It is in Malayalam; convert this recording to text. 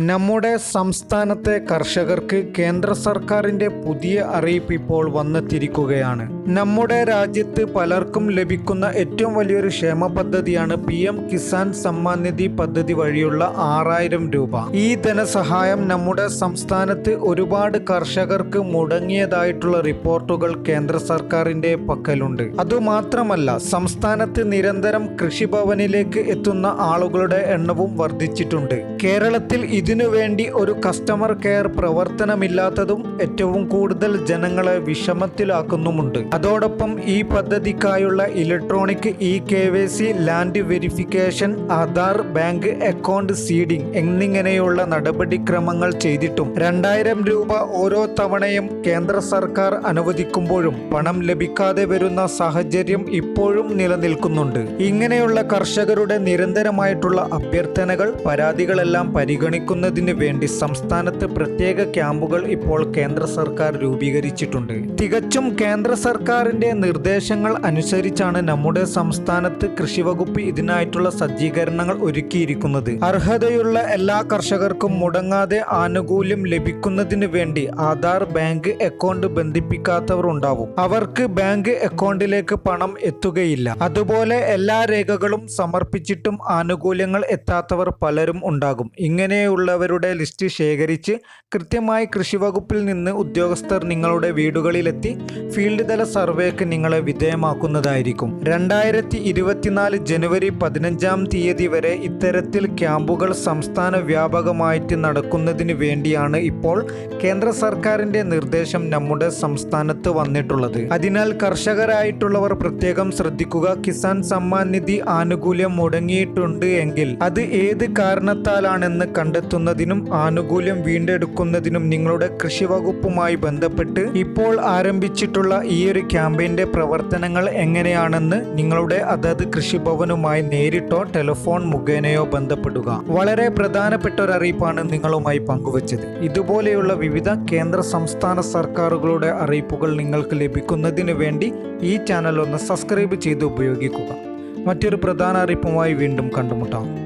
നമ്മുടെ സംസ്ഥാനത്തെ കർഷകർക്ക് കേന്ദ്ര സർക്കാരിന്റെ പുതിയ അറിയിപ്പ് ഇപ്പോൾ വന്നെത്തിയിരിക്കുകയാണ്. നമ്മുടെ രാജ്യത്ത് പലർക്കും ലഭിക്കുന്ന ഏറ്റവും വലിയൊരു ക്ഷേമ പദ്ധതിയാണ് പി എം കിസാൻ സമ്മാൻ നിധി പദ്ധതി വഴിയുള്ള ആറായിരം രൂപ. ഈ ധനസഹായം നമ്മുടെ സംസ്ഥാനത്ത് ഒരുപാട് കർഷകർക്ക് മുടങ്ങിയതായിട്ടുള്ള റിപ്പോർട്ടുകൾ കേന്ദ്ര സർക്കാരിന്റെ പക്കലുണ്ട്. അതുമാത്രമല്ല സംസ്ഥാനത്ത് നിരന്തരം കൃഷിഭവനിലേക്ക് എത്തുന്ന ആളുകളുടെ എണ്ണവും വർദ്ധിച്ചിട്ടുണ്ട്. കേരളത്തിൽ ഇതിനുവേണ്ടി ഒരു കസ്റ്റമർ കെയർ പ്രവർത്തനമില്ലാത്തതും ഏറ്റവും കൂടുതൽ ജനങ്ങളെ വിഷമത്തിലാക്കുന്നുമുണ്ട്. അതോടൊപ്പം ഈ പദ്ധതിക്കായുള്ള electronic E K Y C land verification Aadhaar bank account seeding എന്നിങ്ങനെയുള്ള നടപടിക്രമങ്ങൾ ചെയ്തിട്ടും രണ്ടായിരം രൂപ ഓരോ തവണയും കേന്ദ്ര സർക്കാർ അനുവദിക്കുമ്പോഴും പണം ലഭിക്കാതെ വരുന്ന സാഹചര്യം ഇപ്പോഴും നിലനിൽക്കുന്നുണ്ട്. ഇങ്ങനെയുള്ള കർഷകരുടെ നിരന്തരമായിട്ടുള്ള അഭ്യർത്ഥനകൾ പരാതികളെല്ലാം പരിഗണിക്കുന്നതിന് വേണ്ടി സംസ്ഥാനത്ത് പ്രത്യേക ക്യാമ്പുകൾ ഇപ്പോൾ കേന്ദ്ര സർക്കാർ രൂപീകരിച്ചിട്ടുണ്ട്. തികച്ചും കേന്ദ്ര സർക്കാരിന്റെ നിർദ്ദേശങ്ങൾ അനുസരിച്ചാണ് നമ്മുടെ സംസ്ഥാനത്ത് കൃഷിവകുപ്പ് ഇതിനായിട്ടുള്ള സജ്ജീകരണങ്ങൾ ഒരുക്കിയിരിക്കുന്നത്. അർഹതയുള്ള എല്ലാ കർഷകർക്കും മുടങ്ങാതെ ആനുകൂല്യം ലഭിക്കുന്നതിന് വേണ്ടി ആധാർ ബാങ്ക് അക്കൗണ്ട് ബന്ധിപ്പിക്കാത്തവർ ഉണ്ടാവും. അവർക്ക് ബാങ്ക് അക്കൗണ്ടിലേക്ക് പണം എത്തുകയില്ല. അതുപോലെ എല്ലാ രേഖകളും സമർപ്പിച്ചിട്ടും ആനുകൂല്യങ്ങൾ എത്താത്തവർ പലരും ഉണ്ടാകും. ഇങ്ങനെയുള്ളവരുടെ ലിസ്റ്റ് ശേഖരിച്ച് കൃത്യമായി കൃഷിവകുപ്പിൽ നിന്ന് ഉദ്യോഗസ്ഥർ നിങ്ങളുടെ വീടുകളിലെത്തി ഫീൽഡ് തല സർവേക്ക് നിങ്ങളെ വിധേയമാക്കുന്നതായിരിക്കും. രണ്ടായിരത്തി ഇരുപത്തിനാല് ജനുവരി പതിനഞ്ചാം തീയതി വരെ ഇത്തരത്തിൽ ക്യാമ്പുകൾ സംസ്ഥാന വ്യാപകമായിട്ട് നടക്കുന്നതിന് വേണ്ടിയാണ് ഇപ്പോൾ കേന്ദ്ര സർക്കാരിന്റെ നിർദ്ദേശം നമ്മുടെ സംസ്ഥാനത്ത് വന്നിട്ടുള്ളത്. അതിനാൽ കർഷകരായിട്ടുള്ളവർ പ്രത്യേകം ശ്രദ്ധിക്കുക. കിസാൻ സമ്മാൻ നിധി ആനുകൂല്യം മുടങ്ങിയിട്ടുണ്ട് എങ്കിൽ അത് ഏത് കാരണത്താലാണെന്ന് കണ്ടെത്തുന്നതിനും ആനുകൂല്യം വീണ്ടെടുക്കുന്നതിനും നിങ്ങളുടെ കൃഷി വകുപ്പുമായി ബന്ധപ്പെട്ട് ഇപ്പോൾ ആരംഭിച്ചിട്ടുള്ള ഈ ഒരു ക്യാമ്പയിന്റെ പ്രവർത്തനങ്ങൾ എങ്ങനെയാണെന്ന് നിങ്ങളുടെ അതത് കൃഷിഭവനുമായി നേരിട്ടോ ടെലിഫോൺ മുഖേനയോ ബന്ധപ്പെടുക. വളരെ പ്രധാനപ്പെട്ട ഒരു അറിയിപ്പാണ് നിങ്ങളുമായി പങ്കുവച്ചത്. ഇതുപോലെയുള്ള വിവിധ കേന്ദ്ര സംസ്ഥാന സർക്കാരുകളുടെ അറിയിപ്പുകൾ നിങ്ങൾക്ക് ലഭിക്കുന്നതിന് വേണ്ടി ഈ ചാനൽ ഒന്ന് സബ്സ്ക്രൈബ് ചെയ്ത് ഉപയോഗിക്കുക. മറ്റൊരു പ്രധാന അറിയിപ്പുമായി വീണ്ടും കണ്ടുമുട്ടാം.